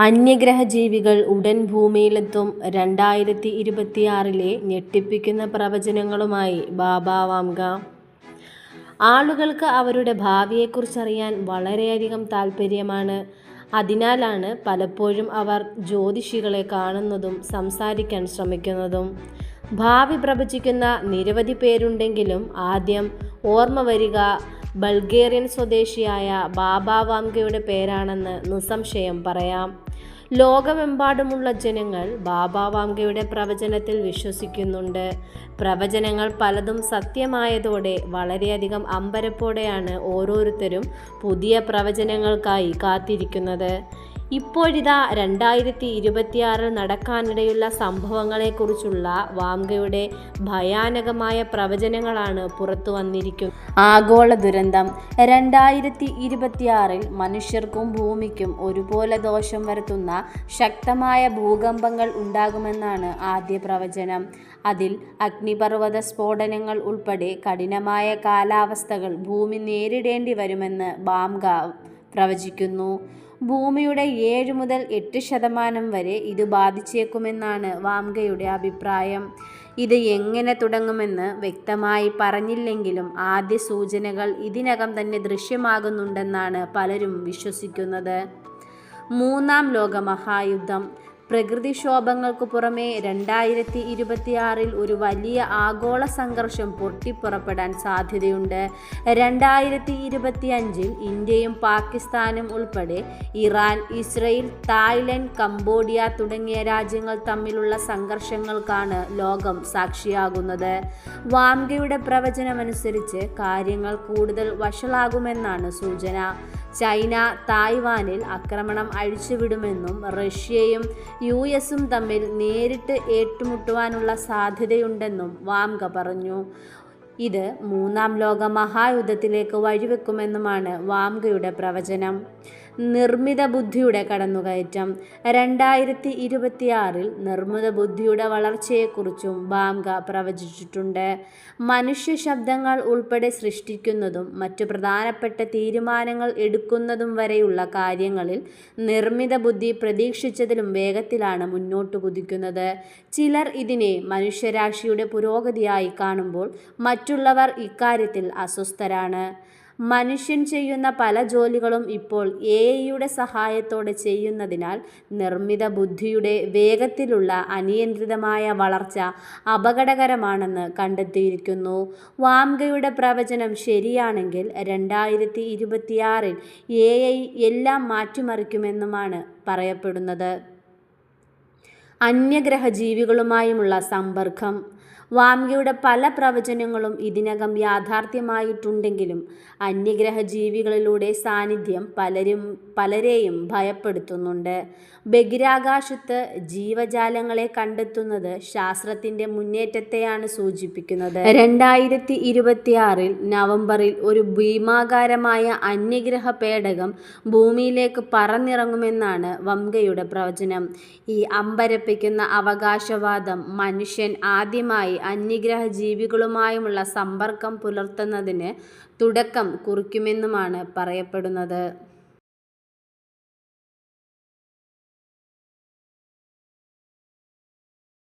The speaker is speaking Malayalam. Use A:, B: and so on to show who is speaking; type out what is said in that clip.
A: അന്യഗ്രഹ ജീവികൾ ഉടൻ ഭൂമിയിലെത്തും. രണ്ടായിരത്തി ഇരുപത്തിയാറിലെ ഞെട്ടിപ്പിക്കുന്ന പ്രവചനങ്ങളുമായി ബാബ വാംഗ. ആളുകൾക്ക് അവരുടെ ഭാവിയെക്കുറിച്ചറിയാൻ വളരെയധികം താല്പര്യമാണ് അതിനാലാണ് പലപ്പോഴും അവർ ജ്യോതിഷികളെ കാണുന്നതും സംസാരിക്കാൻ ശ്രമിക്കുന്നതും. ഭാവി പ്രവചിക്കുന്ന നിരവധി പേരുണ്ടെങ്കിലും ആദ്യം ഓർമ്മ വരിക ബൾഗേറിയൻ സ്വദേശിയായ ബാബ വാംഗയുടെ പേരാണെന്ന് നിസ്സംശയം പറയാം. ലോകമെമ്പാടുമുള്ള ജനങ്ങൾ ബാബ വാംഗയുടെ പ്രവചനത്തിൽ വിശ്വസിക്കുന്നുണ്ട്. പ്രവചനങ്ങൾ പലതും സത്യമായതോടെ വളരെയധികം അമ്പരപ്പോടെയാണ് ഓരോരുത്തരും പുതിയ പ്രവചനങ്ങൾക്കായി കാത്തിരിക്കുന്നത്. ഇപ്പോഴിതാ രണ്ടായിരത്തി ഇരുപത്തിയാറിൽ നടക്കാനിടയുള്ള സംഭവങ്ങളെക്കുറിച്ചുള്ള വാംഗയുടെ ഭയാനകമായ പ്രവചനങ്ങളാണ് പുറത്തു വന്നിരിക്കുന്നത്. ആഗോള ദുരന്തം. രണ്ടായിരത്തി ഇരുപത്തിയാറിൽ മനുഷ്യർക്കും ഭൂമിക്കും ഒരുപോലെ ദോഷം വരുത്തുന്ന ശക്തമായ ഭൂകമ്പങ്ങൾ ഉണ്ടാകുമെന്നാണ് ആദ്യ പ്രവചനം. അതിൽ അഗ്നിപർവത സ്ഫോടനങ്ങൾ ഉൾപ്പെടെ കഠിനമായ കാലാവസ്ഥകൾ ഭൂമി നേരിടേണ്ടി വരുമെന്ന് ബാംഗ പ്രവചിക്കുന്നു. ഭൂമിയുടെ ഏഴ് മുതൽ എട്ട് ശതമാനം വരെ ഇത് ബാധിച്ചേക്കുമെന്നാണ് വാംഗയുടെ അഭിപ്രായം. ഇത് എങ്ങനെ തുടങ്ങുമെന്ന് വ്യക്തമായി പറഞ്ഞില്ലെങ്കിലും ആദ്യ സൂചനകൾ ഇതിനകം തന്നെ ദൃശ്യമാകുന്നുണ്ടെന്നാണ് പലരും വിശ്വസിക്കുന്നത്. മൂന്നാം ലോക മഹായുദ്ധം. പ്രകൃതിക്ഷോഭങ്ങൾക്കു പുറമെ രണ്ടായിരത്തി ഇരുപത്തിയാറിൽ ഒരു വലിയ ആഗോള സംഘർഷം പൊട്ടിപ്പുറപ്പെടാൻ സാധ്യതയുണ്ട്. രണ്ടായിരത്തി ഇരുപത്തിയഞ്ചിൽ ഇന്ത്യയും പാകിസ്ഥാനും ഉൾപ്പെടെ ഇറാൻ ഇസ്രയേൽ തായ്ലൻഡ് കംബോഡിയ തുടങ്ങിയ രാജ്യങ്ങൾ തമ്മിലുള്ള സംഘർഷങ്ങൾക്കാണ് ലോകം സാക്ഷിയാകുന്നത്. വാംഗയുടെ പ്രവചനമനുസരിച്ച് കാര്യങ്ങൾ കൂടുതൽ വഷളാകുമെന്നാണ് സൂചന. ചൈന തായ്വാനിൽ ആക്രമണം അഴിച്ചുവിടുമെന്നും റഷ്യയും യു എസും തമ്മിൽ നേരിട്ട് ഏറ്റുമുട്ടുവാനുള്ള സാധ്യതയുണ്ടെന്നും വാംഗ പറഞ്ഞു. ഇത് മൂന്നാം ലോക മഹായുദ്ധത്തിലേക്ക് വഴിവെക്കുമെന്നുമാണ് വാംഗയുടെ പ്രവചനം. നിർമ്മിത ബുദ്ധിയുടെ കടന്നുകയറ്റം. രണ്ടായിരത്തി ഇരുപത്തിയാറിൽ നിർമ്മിത ബുദ്ധിയുടെ വളർച്ചയെക്കുറിച്ചും ബാംഗ പ്രവചിച്ചിട്ടുണ്ട്. മനുഷ്യ ശബ്ദങ്ങൾ ഉൾപ്പെടെ സൃഷ്ടിക്കുന്നതും മറ്റു പ്രധാനപ്പെട്ട തീരുമാനങ്ങൾ എടുക്കുന്നതും വരെയുള്ള കാര്യങ്ങളിൽ നിർമ്മിത ബുദ്ധി പ്രതീക്ഷിച്ചതിലും വേഗത്തിലാണ് മുന്നോട്ട് കുതിക്കുന്നത്. ചിലർ ഇതിനെ മനുഷ്യരാശിയുടെ പുരോഗതിയായി കാണുമ്പോൾ മറ്റുള്ളവർ ഇക്കാര്യത്തിൽ അസ്വസ്ഥരാണ്. മനുഷ്യൻ ചെയ്യുന്ന പല ജോലികളും ഇപ്പോൾ എ ഐയുടെ സഹായത്തോടെ ചെയ്യുന്നതിനാൽ നിർമ്മിത ബുദ്ധിയുടെ വേഗത്തിലുള്ള അനിയന്ത്രിതമായ വളർച്ച അപകടകരമാണെന്ന് കണ്ടെത്തിയിരിക്കുന്നു. വാംഗയുടെ പ്രവചനം ശരിയാണെങ്കിൽ രണ്ടായിരത്തി ഇരുപത്തിയാറിൽ എ ഐ എല്ലാം മാറ്റിമറിക്കുമെന്നുമാണ് പറയപ്പെടുന്നത്. അന്യഗ്രഹ ജീവികളുമായുമുള്ള സമ്പർക്കം വാംഗയുടെ പല പ്രവചനങ്ങളും ഇതിനകം യാഥാർത്ഥ്യമായിട്ടുണ്ടെങ്കിലും അന്യഗ്രഹ ജീവികളിലൂടെ സാന്നിധ്യം പലരും പലരെയും ഭയപ്പെടുത്തുന്നുണ്ട്. ബഹിരാകാശത്ത് ജീവജാലങ്ങളെ കണ്ടെത്തുന്നത് ശാസ്ത്രത്തിന്റെ മുന്നേറ്റത്തെയാണ് സൂചിപ്പിക്കുന്നത്. രണ്ടായിരത്തി ഇരുപത്തിയാറിൽ നവംബറിൽ ഒരു ഭീമാകാരമായ അന്യഗ്രഹ പേടകം ഭൂമിയിലേക്ക് പറന്നിറങ്ങുമെന്നാണ് വംഗയുടെ പ്രവചനം. ഈ അമ്പരപ്പിക്കുന്ന അവകാശവാദം മനുഷ്യൻ ആദ്യമായി അന്യഗ്രഹ ജീവികളുമായുമുള്ള സമ്പർക്കം പുലർത്തുന്നതിന് തുടക്കം കുറിക്കുമെന്നുമാണ് പറയപ്പെടുന്നത്.